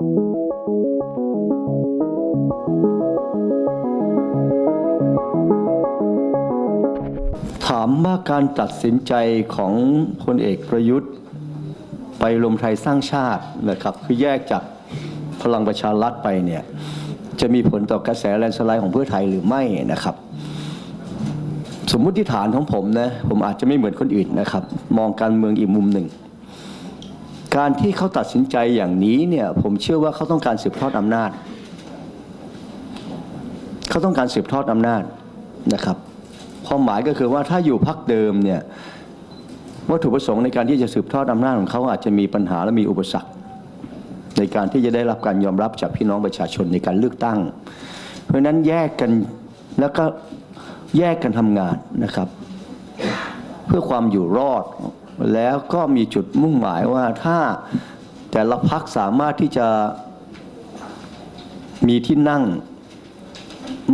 ถามว่าการตัดสินใจของพลเอกประยุทธ์ ไปรวมไทยสร้างชาตินะครับ คือแยกจากพลังประชารัฐไปเนี่ยจะมีผลต่อกระแสแลนสไลด์ของเพื่อไทยหรือไม่นะครับ สมมุติฐานของผมนะผมอาจจะไม่เหมือนคนอื่นนะครับ มองการเมืองอีกมุมหนึ่ง การที่เขาตัดสินใจอย่างนี้เนี่ย ผมเชื่อว่าเขาต้องการสืบทอดอำนาจ เขาต้องการสืบทอดอำนาจนะครับความหมายก็คือว่าถ้าอยู่พักเดิมเนี่ยวัตถุประสงค์ในการที่จะสืบทอดอำนาจของเขาอาจจะมีปัญหาและมีอุปสรรค ในการที่จะได้รับการยอมรับจากพี่น้องประชาชนในการเลือกตั้ง เพราะฉะนั้นแยกกันแล้วก็แยกกันทำงานนะครับ เพื่อความอยู่รอด แล้วก็มีจุดมุ่งหมายว่าถ้าแต่ละพักสามารถที่จะมีที่นั่ง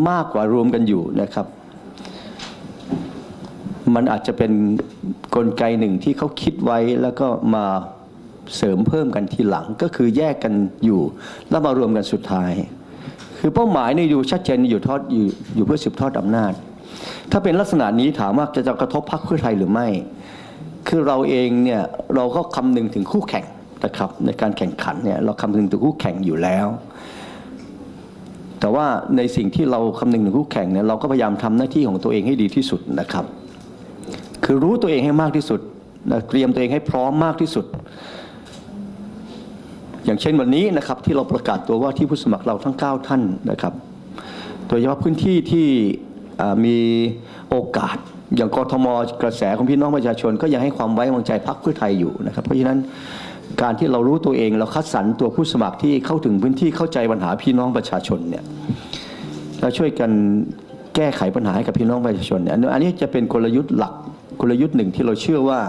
มากกว่ารวมกันอยู่นะครับ มันอาจจะเป็นกลไกหนึ่งที่เขาคิดไว้แล้วก็มาเสริมเพิ่มกันทีหลังก็คือแยกกันอยู่ แล้วมารวมกันสุดท้าย คือเป้าหมายนี่อยู่ชัดเจนอยู่ทอดอยู่อยู่เพื่อสืบทอดอำนาจ ถ้าเป็นลักษณะนี้ถามว่าจะจะกระทบพรรคเพื่อไทยหรือไม่ คือเราเองเนี่ยเราก็คำนึงถึงคู่แข่งนะครับในการแข่งขันเนี่ยเราคำนึงถึงคู่แข่งอยู่แล้ว แต่ว่าในสิ่งที่เราคำนึงถึงคู่แข่งเนี่ยเราก็พยายามทำหน้าที่ของตัวเองให้ดีที่สุดนะครับ คือรู้ตัวเองให้มากที่สุดนะเตรียมตัวเองให้พร้อมมากที่สุด อย่างเช่นวันนี้นะครับที่เราประกาศตัวว่าที่ผู้สมัครเราทั้ง 9 ท่านนะครับ โดยเฉพาะพื้นที่ที่มีโอกาส อย่างกทมกระแสของพี่น้องประชาชน ก็ยังให้ความไว้วางใจพรรคเพื่อไทยอยู่นะครับ เพราะฉะนั้นการที่เรารู้ตัวเองเราคัดสรรตัวผู้สมัครที่เข้าถึงพื้นที่เข้าใจปัญหาพี่น้องประชาชนเนี่ยแล้วช่วยกันแก้ไขปัญหาให้กับพี่น้องประชาชนเนี่ยอันนี้จะเป็นกลยุทธ์หลักกลยุทธ์หนึ่งที่เราเชื่อว่า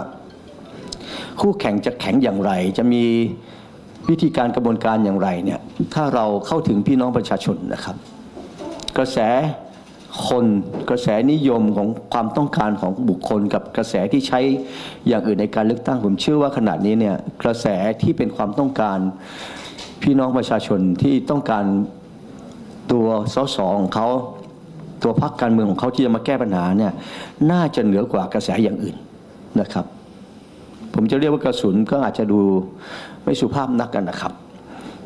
คู่แข่งจะแข็งอย่างไร จะมีวิธีการกระบวนการอย่างไรเนี่ยถ้าเราเข้าถึงพี่น้องประชาชนนะครับ กระแส คนกระแสนิยมของความต้องการของบุคคล กับกระแสที่ใช้อย่างอื่นในการเลือกตั้งผมเชื่อว่าขณะนี้เนี่ยกระแสที่เป็นความต้องการพี่น้องประชาชนที่ต้องการตัวสสของเขาตัวพรรคการเมืองของเขาที่จะมาแก้ปัญหาเนี่ยน่าจะเหนือกว่ากระแสอย่างอื่นนะครับ ผมจะเรียกว่ากระสุนก็อาจจะดูไม่สุภาพนักกันนะครับ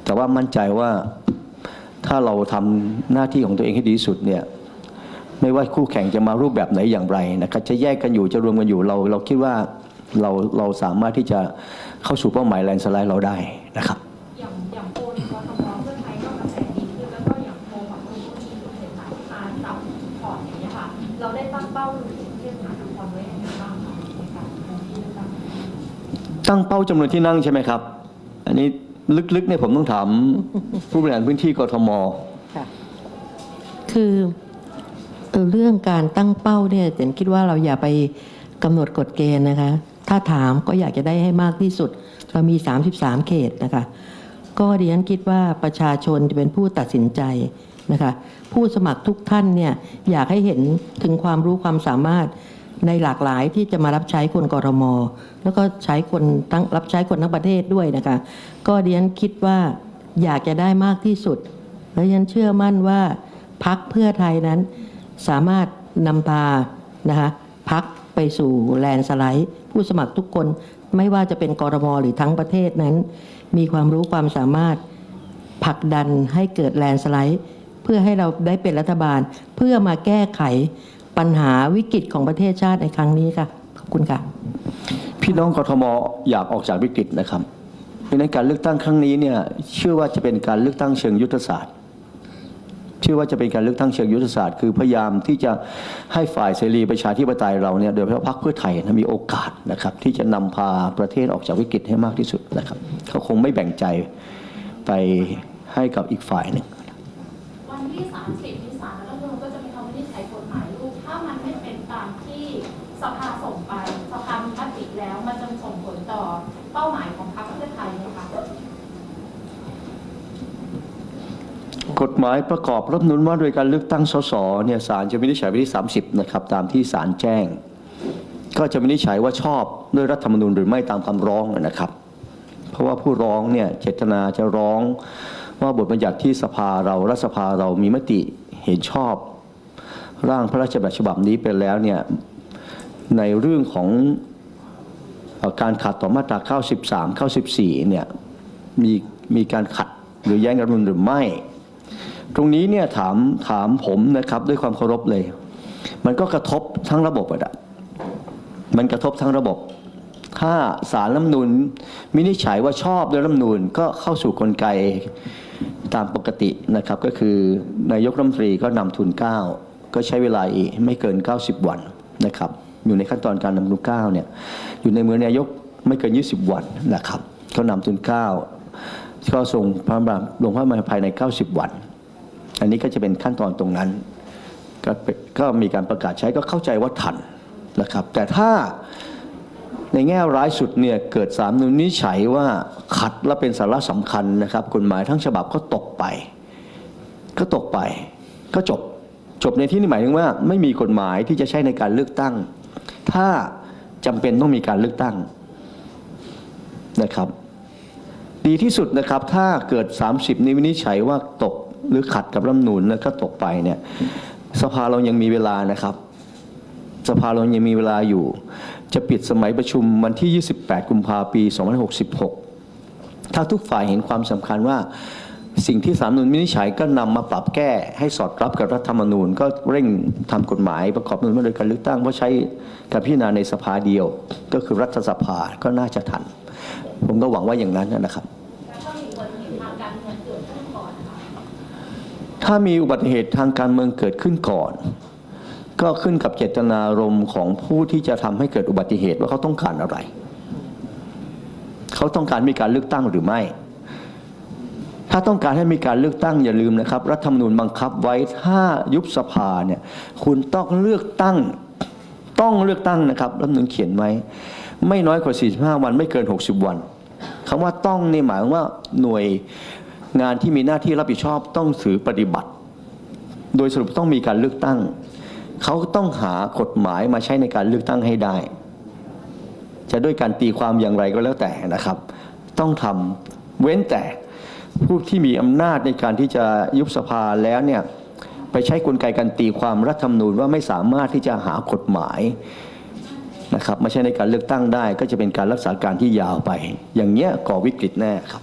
แต่ว่ามั่นใจว่าถ้าเราทำหน้าที่ของตัวเองให้ดีที่สุดเนี่ย ไม่ว่าคู่แข่งจะมารูปแบบไหนอย่างไรนะครับจะแยกกันอยู่จะรวมกันอยู่เราเราคิดว่าเราเราสามารถที่จะเข้าสู่เป้าหมายแลนด์สไลด์เราได้นะครับอย่างอย่างโพลในกทมเพื่อไทยก็กระแสดีขึ้นแล้วก็อย่างโพลของคุณผู้ชมคุณเศรษฐาที่มาจับพอร์ตอย่างเงี้ยค่ะเราได้ตั้งเป้าหรือที่จะหาจุดความไว้ยังไงบ้างคะในการลงที่เลือกตั้งตั้งเป้าจำนวนที่นั่งใช่ไหมครับ อันนี้ลึกๆเนี่ยผมต้องถามผู้บริหารพื้นที่กทมค่ะคือ เรื่องการตั้งเป้าเนี่ยเจนคิดว่าเราอย่าไปกำหนดกฎเกณฑ์นะคะ ถ้าถามก็อยากจะได้ให้มากที่สุด เรามี 33 เขตนะคะ ก็ดิฉันคิดว่าประชาชนจะเป็นผู้ตัดสินใจนะคะ ผู้สมัครทุกท่านเนี่ยอยากให้เห็นถึงความรู้ความสามารถในหลากหลายที่จะมารับใช้คนกรมแล้วก็ใช้คนทั้งรับใช้คนทั้งประเทศด้วยนะคะ ก็ดิฉันคิดว่าอยากจะได้มากที่สุด และฉันเชื่อมั่นว่าพักเพื่อไทยนั้น สามารถนำพานะคะพักไปสู่แลนสไลด์ ผู้สมัครทุกคนไม่ว่าจะเป็นกรมหรือทั้งประเทศนั้น มีความรู้ความสามารถผลักดันให้เกิดแลนสไลด์ เพื่อให้เราได้เป็นรัฐบาล เพื่อมาแก้ไขปัญหาวิกฤตของประเทศชาติในครั้งนี้ค่ะ ขอบคุณค่ะ พี่น้องกทมอยากออกจากวิกฤตนะครับเพราะฉะนั้นการเลือกตั้งครั้งนี้เนี่ยเชื่อว่าจะเป็นการเลือกตั้งเชิงยุทธศาสตร์ ชื่อว่าจะเป็นการเลือกตั้งเชิงยุทธศาสตร์ คือพยายามที่จะให้ฝ่ายเสรีประชาธิปไตยเราเนี่ยโดยเฉพาะพรรคเพื่อไทยมีโอกาสนะครับที่จะนำพาประเทศออกจากวิกฤตให้มากที่สุดนะครับเขาคงไม่แบ่งใจไปให้กับอีกฝ่ายหนึ่ง วันที่ 30ที่ศาลรัฐธรรมนูญก็จะมีคำวินิจฉัยกฎหมายลูก ถ้ามันไม่เป็นตามที่สภาส่งไป สภามีมติแล้ว มันจะส่งผลต่อเป้าหมายของพรรคเพื่อไทยไหมคะ กฎหมายประกอบรัฐมนุนว่าโดยการเลือกตั้งสสเนี่ยศาลจะวินิจฉัยวันที่ 30 นะครับ ตามที่ศาลแจ้ง ก็จะวินิจฉัยว่าชอบด้วยรัฐธรรมนูญหรือไม่ตามคำร้องนะครับ เพราะว่าผู้ร้องเนี่ยเจตนาจะร้องว่าบทบัญญัติที่สภาเรารัฐสภาเรามีมติเห็นชอบ ร่างพระราชบัญญัติฉบับนี้ไปแล้วเนี่ยในเรื่องของการขัดต่อมาตรา 93 94เนี่ยมีมีการขัดหรือแย้งรัฐธรรมนูญหรือไม่ ตรงนี้เนี่ยถามถามผมนะครับด้วยความเคารพเลย มันก็กระทบทั้งระบบอะมันกระทบทั้งระบบ ถ้าสารรัฐมนูญวินิจฉัยว่าชอบด้วยรัฐมนูญก็เข้าสู่กลไกตามปกตินะครับ ก็คือนายกรัฐมนตรีก็นำทุนเก้าก็ใช้เวลาอีกไม่เกิน 90 วันนะครับ อยู่ในขั้นตอนการนำทุนเก้าเนี่ยอยู่ในมือนายกไม่เกิน 20 วันนะครับก็นำทุนเก้าก็ส่งพระบาทลงพระมาภายใน 90 วัน อันนี้ก็จะเป็นขั้นตอนตรงนั้นก็เป็นก็มีการประกาศใช้ก็เข้าใจว่าทันนะครับแต่ถ้าในแง่ร้ายสุดเนี่ยเกิดสามนุนนิฉัยว่าขัดและเป็นสาระสำคัญนะครับกฎหมายทั้งฉบับก็ตกไป ก็ตกไป ก็จบจบในที่นี้หมายถึงว่า ไม่มีกฎหมายที่จะใช้ในการเลือกตั้ง ถ้าจำเป็นต้องมีการเลือกตั้งนะครับ ดีที่สุดนะครับถ้าเกิด 30นี้วินิจฉัยว่าตก หรือขัดกับรัฐมนูญแล้วก็ตกไปเนี่ยสภาเรายังมีเวลานะครับ สภาเรายังมีเวลาอยู่ จะปิดสมัยประชุมวันที่ 28 กุมภาพันธ์ปี 2566 ถ้าทุกฝ่ายเห็นความสำคัญว่าสิ่งที่สามนุนวินิจฉัยก็นำมาปรับแก้ให้สอดรับกับรัฐธรรมนูญ ก็เร่งทำกฎหมายประกอบรัฐธรรมนูญโดยการเลือกตั้งเพราะใช้การพิจารณาในสภาเดียว ก็คือรัฐสภาก็น่าจะทัน ผมก็หวังว่าอย่างนั้นนะครับ ถ้ามีอุบัติเหตุทางการเมืองเกิดขึ้นก่อน ก็ขึ้นกับเจตนารมณ์ของผู้ที่จะทำให้เกิดอุบัติเหตุว่าเขาต้องการอะไร เขาต้องการมีการเลือกตั้งหรือไม่ ถ้าต้องการให้มีการเลือกตั้งอย่าลืมนะครับ รัฐธรรมนูญบังคับไว้ถ้ายุบสภาเนี่ยคุณต้องเลือกตั้งต้องเลือกตั้งนะครับรัฐธรรมนูญเขียนไว้ไม่น้อยกว่า 45 วันไม่เกิน 60 วันคำว่าต้องนี่หมายว่าหน่วย งานที่มีหน้าที่รับผิดชอบต้องถือปฏิบัติ โดยสรุปต้องมีการเลือกตั้ง เขาต้องหากฎหมายมาใช้ในการเลือกตั้งให้ได้ จะด้วยการตีความอย่างไรก็แล้วแต่นะครับ ต้องทำเว้นแต่ผู้ที่มีอำนาจในการที่จะยุบสภาแล้วเนี่ยไปใช้กลไกการตีความรัฐธรรมนูญว่าไม่สามารถที่จะหากฎหมายนะครับมาใช้ในการเลือกตั้งได้ ก็จะเป็นการรักษาการที่ยาวไป อย่างเงี้ยก่อวิกฤตแน่ครับ